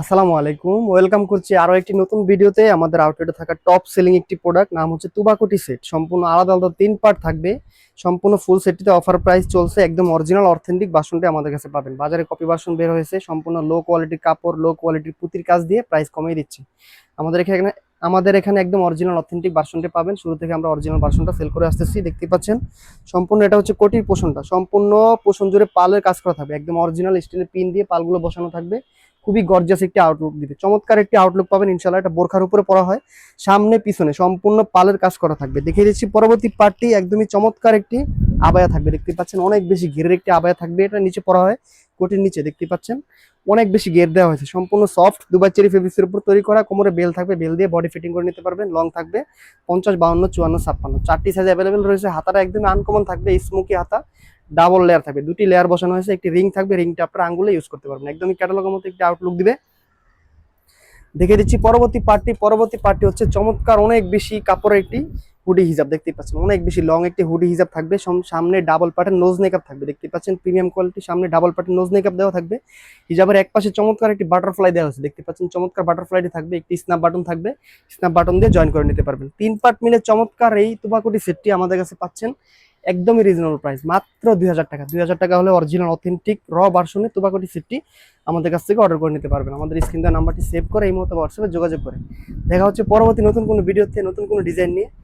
আসসালামু আলাইকুম। ওয়েলকাম করছি আরও একটি নতুন ভিডিওতে। আমাদের আউটলেটে থাকা টপ সেলিং একটি প্রোডাক্ট নাম হচ্ছে তুবাকুটি সেট সম্পূর্ণ আলাদা আলাদা তিন পার্ট থাকবে। সম্পূর্ণ ফুল সেটটিতে অফার প্রাইস চলছে একদম অরিজিনাল অথেন্টিক বাসনটি আমাদের কাছে পাবেন। বাজারে কপি বাসন বের হয়েছে, সম্পূর্ণ লো কোয়ালিটির কাপড় লো কোয়ালিটির পুতির কাজ দিয়ে প্রাইস কমিয়ে দিচ্ছি। আমাদের এখানে আমাদের এখানে একদম অরিজিনাল অথেন্টিক ভার্সনটি পাবেন। শুরু থেকে আমরা অরিজিনাল ভার্সনটা সেল করে আসতেছি, দেখতে পাচ্ছেন। সম্পূর্ণ এটা হচ্ছে কোটির পোষণটা। সম্পূর্ণ পোষণ জুড়ে পালের কাজ করা থাকবে। একদম অরিজিনাল স্টিলের পিন দিয়ে পালগুলো বসানো থাকবে। খুবই গর্জাস একটি আউটলুক দিবে। চমৎকার একটি আউটলুক পাবেন ইনশাল্লাহ এটা বোরখার উপরে পড়া হয়। সামনে, পিছনে, সম্পূর্ণ পালের কাজ করা থাকবে। দেখিয়ে দিচ্ছি পরবর্তী পার্টটি একদমই চমৎকার একটি আবায়া থাকবে। দেখতে পাচ্ছেন অনেক বেশি ঘিরের একটি আবায়া থাকবে, এটা নিচে পড়া হয়। কোটির নিচে দেখতে পাচ্ছেন? অনেক বেশি গের দেওয়া হয়েছে। সম্পূর্ণ সফট দুবার চেরি ফেব্রিক্সের উপর তৈরি করা, কোমরে বেল থাকবে বেল দিয়ে বডি ফিটিং করে নিতে পারবেন। লং থাকবে পঞ্চাশ, বাউন্ন, চুয়ান্ন, ছাপ্পান্ন। চারটি সাইজ অ্যাভেলেবেল রয়েছে। হাতাটা একদম আনকমন থাকবে স্মোকি হাতা। ডাবল লেয়ার থাকবে। দুটি লেয়ার বসানো হয়েছে। একটি রিং থাকবে রিংটা আপনার আঙ্গুলে ইউজ করতে পারবেন। একদমই ক্যাটালগের মতো একটি আউটলুক দিবে। দেখে দিচ্ছি পরবর্তী পার্টটি পরবর্তী পার্টটি হচ্ছে চমৎকার, অনেক বেশি কাপড়ের একটি হুডি হিজাব দেখতে পাচ্ছেন। অনেক বেশি লং একটি হুডি হিজাব থাকবে। সম- সামনে ডাবল পার্টের নোজ মেকআপ থাকবে। দেখতে পাচ্ছেন প্রিমিয়াম কোয়ালিটি সামনে ডাবল পার্টের নোজ মেকআপ দেওয়া থাকবে। হিজাবের এক পাশে চমৎকার একটি বাটারফ্লাই দেওয়া হয়েছে। দেখতে পাচ্ছেন, চমৎকার বাটারফ্লাইটি থাকবে। একটি স্ন্যাপ বাটন থাকবে। স্ন্যাপ বাটন দিয়ে জয়েন করে নিতে পারবেন। তিন পার্ট মিলে চমৎকার এই তুবাকুটি সেটটি আমাদের কাছে পাচ্ছেন। একদমই রিজনেবল প্রাইস মাত্র দুই হাজার টাকা। দুই হাজার টাকা হলে অরিজিনাল অথেন্টিক র ভার্সনে তুবাকুটি সেটটি আমাদের কাছ থেকে অর্ডার করে নিতে পারবেন। আমাদের স্ক্রিন দেওয়া নাম্বারটি সেভ করে এই মুহূর্তে হোয়াটসঅ্যাপে যোগাযোগ করে। দেখা হচ্ছে পরবর্তী নতুন কোনো ভিডিওতে নতুন কোনো ডিজাইন নিয়ে।